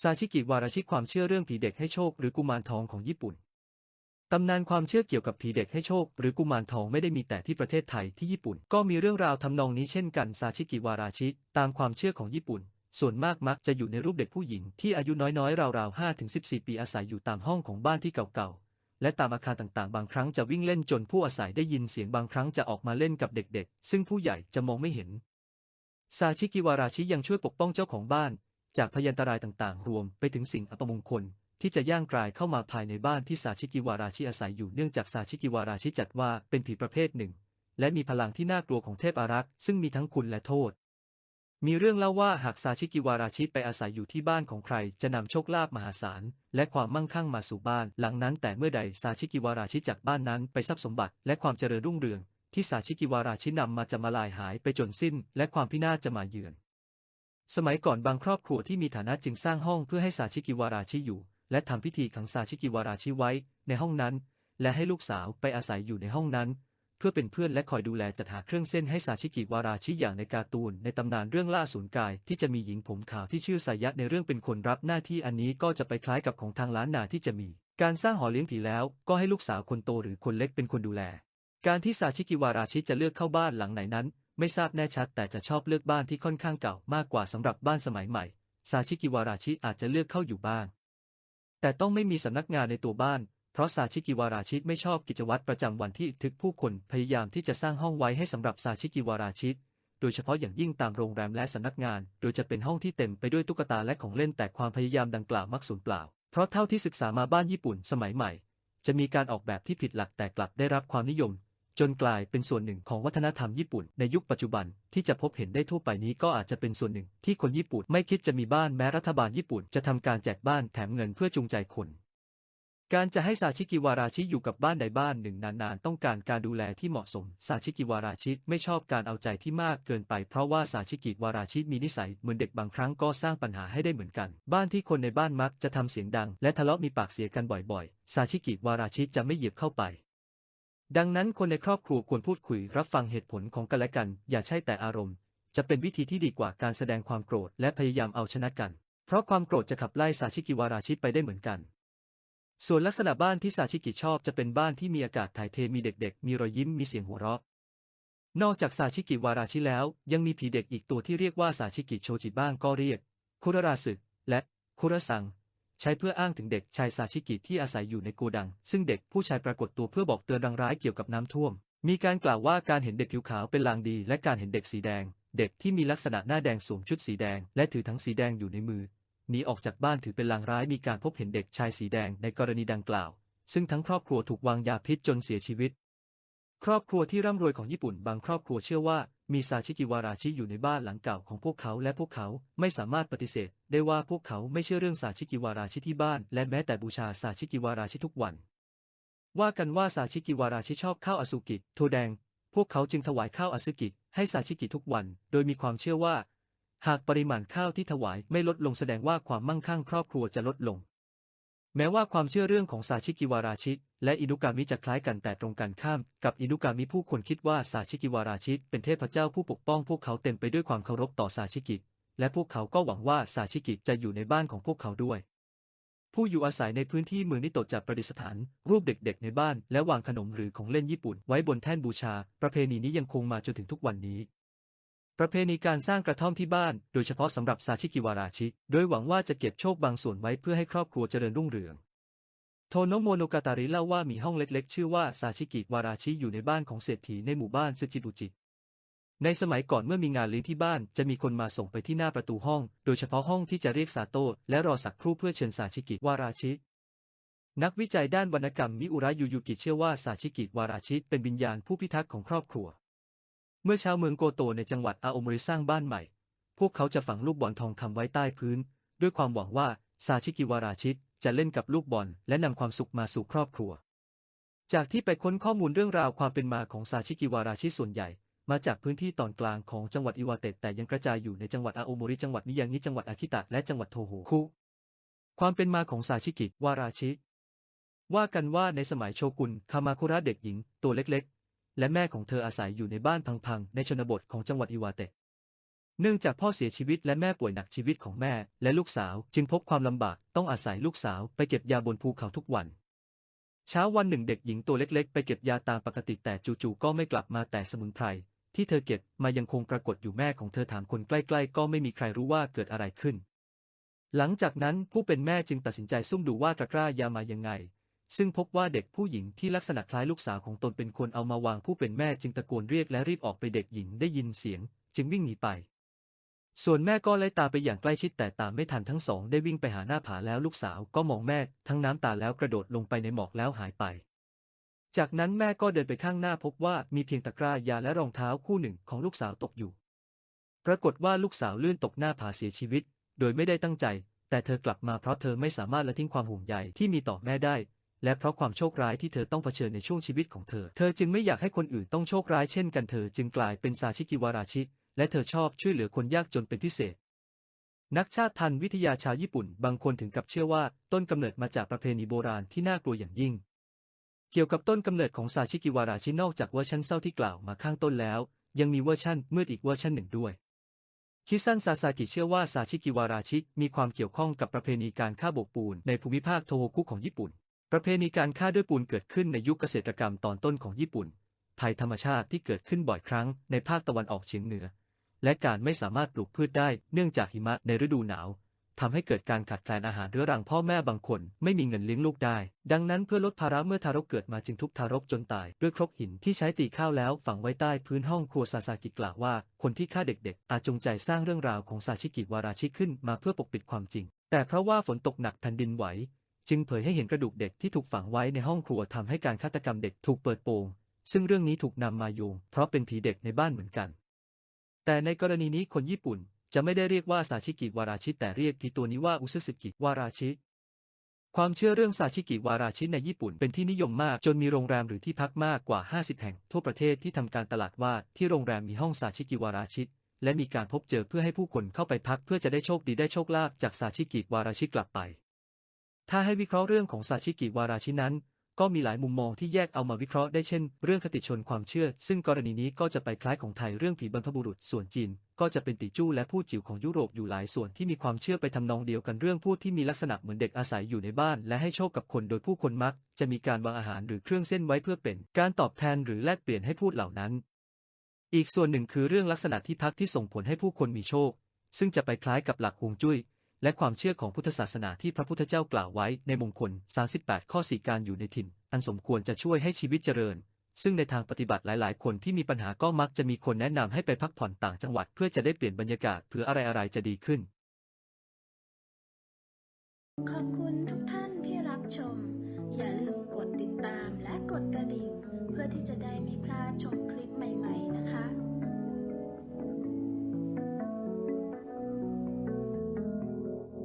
ซาชิกิวาราชิความเชื่อเรื่องผีเด็กให้โชคหรือกุมารทองของญี่ปุ่น ตำนานความเชื่อเกี่ยวกับผีเด็กให้โชค หรือกุมารทองไม่ได้มีแต่ที่ประเทศไทยที่ญี่ปุ่น ก็มีเรื่องราวทำนองนี้เช่นกันซาชิกิวาราชิ ตามความเชื่อของญี่ปุ่น ส่วนมากมักจะอยู่ในรูปเด็กผู้หญิงที่อายุน้อยๆราวๆ5ถึง14ปีอาศัยอยู่ตามห้องของบ้านที่เก่าๆและตามอาคารต่างๆ บางครั้งจะวิ่งเล่นจนผู้อาศัยได้ยินเสียงบางครั้งจะออกมาเล่นกับเด็กๆ ซึ่งผู้ใหญ่จะมองไม่เห็นซาชิกิวาราชิยังช่วยปกป้องเจ้าของบ้าน จากพยันตรายต่างๆ รวมไปถึงสิ่งอัปมงคล ที่จะย่างกรายเข้ามาภายในบ้านที่ซาชิกิวาราชิอาศัยอยู่เนื่องจากซาชิกิวาราชิจัดว่าเป็นผีประเภทหนึ่ง และมีพลังที่น่ากลัวของเทพอารักษ์ซึ่งมีทั้งคุณและโทษ มีเรื่องเล่าว่าหากซาชิกิวาราชิไปอาศัยอยู่ที่บ้านของใคร จะนำโชคลาภมหาศาล และความมั่งคั่งมาสู่บ้าน หลังนั้นแต่เมื่อใดซาชิกิวาราชิจากบ้านนั้นไปทรัพย์สมบัติและความเจริญรุ่งเรืองที่ซาชิกิวาราชินำมาจะมาลายหายไปจนสิ้น และความพินาศจะมาเยือน สมัยก่อนบางครอบครัวที่มีฐานะจึงสร้างห้องเพื่อให้ซาชิกิวาราชิอยู่ และทำพิธีขังซาชิกิวาราชิไว้ในห้องนั้น และให้ลูกสาวไปอาศัยอยู่ในห้องนั้น เพื่อเป็นเพื่อนและคอยดูแลจัดหาเครื่องเส้นให้ซาชิกิวาราชิอย่างในการ์ตูนในตำนานเรื่องล่าสูญกายที่จะมีหญิงผมขาวที่ชื่อสายะในเรื่องเป็นคนรับหน้าที่อันนี้ก็จะไปคล้ายกับของทางล้านนาที่จะมี การสร้างหอเลี้ยงผีแล้วก็ให้ลูกสาวคนโตหรือคนเล็กเป็นคนดูแล การที่ซาชิกิวาราชิจะเลือกเข้าบ้านหลังไหนนั้น ไม่ทราบแน่ชัดแต่จะชอบเลือกบ้านที่ค่อนข้างเก่ามากกว่าสำหรับบ้านสมัยใหม่ซาชิกิวาราชิอาจจะเลือกเข้าอยู่บ้าง แต่ต้องไม่มีสำนักงานในตัวบ้าน เพราะซาชิกิวาราชิไม่ชอบกิจวัตรประจำวันที่ทึกผู้คนพยายามที่จะสร้างห้องไว้ให้สำหรับซาชิกิวาราชิโดยเฉพาะอย่างยิ่งตามโรงแรมและสำนักงาน โดยจะเป็นห้องที่เต็มไปด้วยตุ๊กตาและของเล่นแต่ความพยายามดังกล่าวมักสูญเปล่า เพราะเท่าที่ศึกษามาบ้านญี่ปุ่นสมัยใหม่ จะมีการออกแบบที่ผิดหลักแต่กลับได้รับความนิยม จนกลายเป็นส่วนหนึ่งของวัฒนธรรมญี่ปุ่นในยุคปัจจุบันที่จะพบเห็นได้ทั่วไปนี้ก็อาจจะเป็นส่วนหนึ่งที่คนญี่ปุ่นไม่คิดจะมีบ้านแม้รัฐบาลญี่ปุ่นจะทำการแจกบ้านแถมเงินเพื่อจูงใจคนการจะให้ซาชิกิวาราชิอยู่กับบ้านใดบ้านหนึ่งนานๆ ต้องการการดูแลที่เหมาะสม ซาชิกิวาราชิไม่ชอบการเอาใจที่มากเกินไป เพราะว่าซาชิกิวาราชิมีนิสัยเหมือนเด็กบางครั้งก็สร้างปัญหาให้ได้เหมือนกัน บ้านที่คนในบ้านมักจะทำเสียงดัง และทะเลาะมีปากเสียกันบ่อยๆ ซาชิกิวาราชิจะไม่เหยียบเข้าไป ดังนั้นคนในครอบครัวควรพูดคุยรับฟังเหตุผลของกันและกัน อย่าใช่แต่อารมณ์ จะเป็นวิธีที่ดีกว่าการแสดงความโกรธและพยายามเอาชนะกัน เพราะความโกรธจะขับไล่ซาชิกิวาราชิไปได้เหมือนกัน ส่วนลักษณะบ้านที่ซาชิกิชอบจะเป็นบ้านที่มีอากาศถ่ายเทมีเด็กๆ มีรอยยิ้มมีเสียงหัวเราะ นอกจากซาชิกิวาราชิแล้ว ยังมีผีเด็กอีกตัวที่เรียกว่าซาชิกิโชจิบ้างก็เรียกคุราราสึและคุราซัง ช้เพื่ออ้างถึงเด็กชายซาชิกิที่อาศัยอยู่ในโกดัง ซึ่งเด็กผู้ชายปรากฏตัวเพื่อบอกเตือนรังร้ายเกี่ยวกับน้ำท่วม มีการกล่าวว่าการเห็นเด็กผิวขาวเป็นลางดี และการเห็นเด็กสีแดง เด็กที่มีลักษณะหน้าแดงสวมชุดสีแดง และถือทั้งสีแดงอยู่ในมือหนีออกจากบ้านถือเป็นลางร้ายมีการพบเห็นเด็กชายสีแดงในกรณีดังกล่าว ซึ่งทั้งครอบครัวถูกวางยาพิษจนเสียชีวิต ครอบครัวที่ร่ำรวยของญี่ปุ่นบางครอบครัวเชื่อว่า มีซาชิกิวาราชิอยู่ในบ้านหลังเก่าของพวกเขาและพวกเขาไม่สามารถปฏิเสธ ได้ว่าพวกเขาไม่เชื่อเรื่องซาชิกิวาราชิที่บ้าน และแม้แต่บูชาซาชิกิวาราชิทุกวัน ว่ากันว่าซาชิกิวาราชิชอบข้าวอสุกิโทแดง พวกเขาจึงถวายข้าวอสุกิให้ซาชิกิทุกวัน โดยมีความเชื่อว่า หากปริมาณข้าวที่ถวายไม่ลดลงแสดงว่าความมั่งคั่งครอบครัวจะลดลง แม้ว่าความเชื่อเรื่องของซาชิกิวาราชิ และอินุกามิจะคล้ายกันแต่ตรงกันข้าม กับอินุกามิผู้คนคิดว่าซาชิกิวาราชิเป็นเทพเจ้าผู้ปกป้องพวกเขาเต็มไปด้วยความเคารพต่อซาชิกิ และพวกเขาก็หวังว่าซาชิกิจะอยู่ในบ้านของพวกเขาด้วย ผู้อยู่อาศัยในพื้นที่เมืองนิโตะจะประดิษฐาน รูปเด็กๆ ในบ้าน และวางขนมหรือของเล่นญี่ปุ่น ไว้บนแท่นบูชา ประเพณีนี้ยังคงมาจนถึงทุกวันนี้ ประเพณีการสร้างกระท่อมที่บ้าน โดยเฉพาะสำหรับซาชิกิวาราชิ โดยหวังว่าจะเก็บโชคบางส่วนไว้เพื่อให้ครอบครัวเจริญรุ่งเรือง โทโนโมโนกาตาริเล่าว่ามีห้องเล็กๆ ชื่อว่าซาชิกิวาราชิอยู่ในบ้านของเศรษฐีในหมู่บ้านซึจิบุจิ ในสมัยก่อนเมื่อมีงานเลี้ยงที่บ้าน จะมีคนมาส่งไปที่หน้าประตูห้อง โดยเฉพาะห้องที่จะเรียกซาโต้และรอสักครู่เพื่อเชิญซาชิกิวาราชินักวิจัยด้านวรรณกรรมมิอุระยูยุกิเชื่อว่าซาชิกิวาราชิเป็นวิญญาณผู้พิทักษ์ของครอบครัว เมื่อชาวเมืองโกโตในจังหวัดอาโอมริสร้างบ้านใหม่ พวกเขาจะฝังลูกบอลทองคำไว้ใต้พื้น ด้วยความหวังว่าซาชิกิวาราชิจะเล่นกับลูกบอลและนำความสุขมาสู่ครอบครัว จากที่ไปค้นข้อมูลเรื่องราวความเป็นมาของซาชิกิวาราชิส่วนใหญ่ มาจากพื้นที่ตอนกลางของจังหวัดอิวาเตะแต่ยังกระจายอยู่ในจังหวัดอาโอโมริจังหวัดมิยางิจังหวัดอากิตะและจังหวัดโทโฮคุความเป็นมาของซาชิกิวาราชิว่ากันว่าในสมัยโชกุนคามาคุระเด็กหญิง ตัวเล็กๆ และแม่ของเธออาศัยอยู่ในบ้านพังๆ ในชนบทของจังหวัดอิวาเตะ เนื่องจากพ่อเสียชีวิตและแม่ป่วยหนักชีวิตของแม่ และลูกสาวจึงพบความลำบากต้องอาศัยลูกสาวไปเก็บยาบนภูเขาทุกวัน เช้าวันหนึ่งเด็กหญิงตัวเล็กๆ ไปเก็บยาตามปกติแต่จู่ๆก็ไม่กลับมาแต่สมุนไพรที่เธอเก็บมายังคงปรากฏอยู่แม่ของเธอถามคนใกล้ๆ ก็ไม่มีใครรู้ว่าเกิดอะไรขึ้น หลังจากนั้นผู้เป็นแม่จึงตัดสินใจซุ่มดูว่าตะกร้ายามายังไง ซึ่งพบว่าเด็กผู้หญิงที่ลักษณะคล้ายลูกสาวของตนเป็นคนเอามาวางผู้เป็นแม่จึงตะโกนเรียกและรีบออกไปเด็กหญิงได้ยินเสียง จึงวิ่งหนีไป ส่วนแม่ก็ไล่ตาไปอย่างใกล้ชิดแต่ตามไม่ทันทั้งสองได้วิ่งไปหาหน้าผาแล้วลูกสาวก็มองแม่ทั้งน้ำตาแล้วกระโดดลงไปในหมอกแล้วหายไป จากนั้นแม่ก็เดินไปข้างหน้าพบว่ามีเพียงตะกร้ายาและรองเท้าคู่หนึ่งของลูกสาวตกอยู่ ปรากฏว่าลูกสาวลื่นตกหน้าผาเสียชีวิต โดยไม่ได้ตั้งใจ แต่เธอกลับมาเพราะเธอไม่สามารถละทิ้งความห่วงใยที่มีต่อแม่ได้ และเพราะความโชคร้ายที่เธอต้องเผชิญในช่วงชีวิตของเธอ เธอจึงไม่อยากให้คนอื่นต้องโชคร้ายเช่นกันเธอจึงกลายเป็นซาชิกิวาราชิ และเธอชอบช่วยเหลือคนยากจนเป็นพิเศษ นักชาติทันวิทยาชาวญี่ปุ่น บางคนถึงกับเชื่อว่าต้นกำเนิดมาจากประเพณีโบราณที่น่ากลัวอย่างยิ่ง เกี่ยวกับต้นกำเนิดของซาชิกิวาราชินอกจากเวอร์ชันเศร้าที่กล่าวมาข้างต้นแล้ว ยังมีเวอร์ชันมืดอีกเวอร์ชันหนึ่งด้วยคิซันซาซากิเชื่อว่าซาชิกิวาราชิมีความเกี่ยวข้องกับประเพณีการฆ่าโบกปูนในภูมิภาคโทโฮคุของญี่ปุ่น ประเพณีการฆ่าด้วยปูนเกิดขึ้นในยุคเกษตรกรรมตอนต้นของญี่ปุ่น ภัยธรรมชาติที่เกิดขึ้นบ่อยครั้งในภาคตะวันออกเฉียงเหนือ และการไม่สามารถปลูกพืชได้เนื่องจากหิมะในฤดูหนาวทำให้เกิดการขาดแคลนอาหารเรื้อรังพ่อแม่บางคนไม่มีเงินเลี้ยงลูกได้ ดังนั้นเพื่อลดภาระเมื่อทารกเกิดมาจึงทุบทารกจนตายด้วยครกหินที่ใช้ตีข้าวแล้วฝังไว้ใต้พื้นห้องครัวซาซากิกล่าวว่า คนที่ฆ่าเด็กๆ อาจจงใจสร้างเรื่องราวของซาชิกิวาราชิขึ้นมาเพื่อปกปิดความจริง แต่เพราะว่าฝนตกหนักแผ่นดินไหว จึงเผยให้เห็นกระดูกเด็กที่ถูกฝังไว้ในห้องครัวทำให้การฆาตกรรมเด็กถูกเปิดโปง ซึ่งเรื่องนี้ถูกนำมาโยงเพราะเป็นผีเด็กในบ้านเหมือนกัน แต่ในกรณีนี้คนญี่ปุ่นจะไม่ได้เรียกว่าซาชิกิวาราชิ แต่เรียกผีตัวนี้ว่าอุซึสึกิวาราชิความเชื่อเรื่องซาชิกิวาราชิในญี่ปุ่นเป็นที่นิยมมากจนมีโรงแรมหรือที่พักมากกว่า 50 แห่ง ทั่วประเทศที่ทำการตลาดว่าที่โรงแรมมีห้องซาชิกิวาราชิ และมีการพบเจอเพื่อให้ผู้คนเข้าไปพักเพื่อจะได้โชคดีได้โชคลาภจากซาชิกิวาราชิกลับไป ถ้าให้วิเคราะห์เรื่องของซาชิกิวาราชินั้น ก็มีหลายมุมมองที่แยกเอามาวิเคราะห์ได้เช่น เรื่องคติชนความเชื่อ ซึ่งกรณีนี้ก็จะไปคล้ายของไทยเรื่องผีบรรพบุรุษส่วนจีน ก็จะเป็นติจู้และผู้จิ๋วของยุโรปอยู่หลายส่วนที่มีความเชื่อไปทำนองเดียวกันเรื่องผู้ที่มีลักษณะเหมือนเด็กอาศัยอยู่ในบ้าน และให้โชคกับคนโดยผู้คนมัก จะมีการวางอาหารหรือเครื่องเส้นไว้เพื่อเป็นการตอบแทนหรือแลกเปลี่ยนให้พูดเหล่านั้น อีกส่วนหนึ่งคือเรื่องลักษณะที่พักที่ส่งผลให้ผู้คนมีโชค ซึ่งจะไปคล้ายกับหลักฮวงจุ้ย และความเชื่อของพุทธศาสนาที่พระพุทธเจ้ากล่าวไว้ในมงคล 38 ข้อสี่การอยู่ในถิ่น อันสมควรจะช่วยให้ชีวิตเจริญ ซึ่งในทางปฏิบัติหลายๆ คนที่มีปัญหาก็มักจะมีคนแนะนำให้ไปพักผ่อนต่างจังหวัดเพื่อจะได้เปลี่ยนบรรยากาศเผื่ออะไรๆจะดีขึ้น ขอบคุณทุกท่านที่รับชม อย่าลืมกดติดตามและกดกระดิ่งเพื่อที่จะได้มีพลาดชมคลิปใหม่ ๆ นะคะ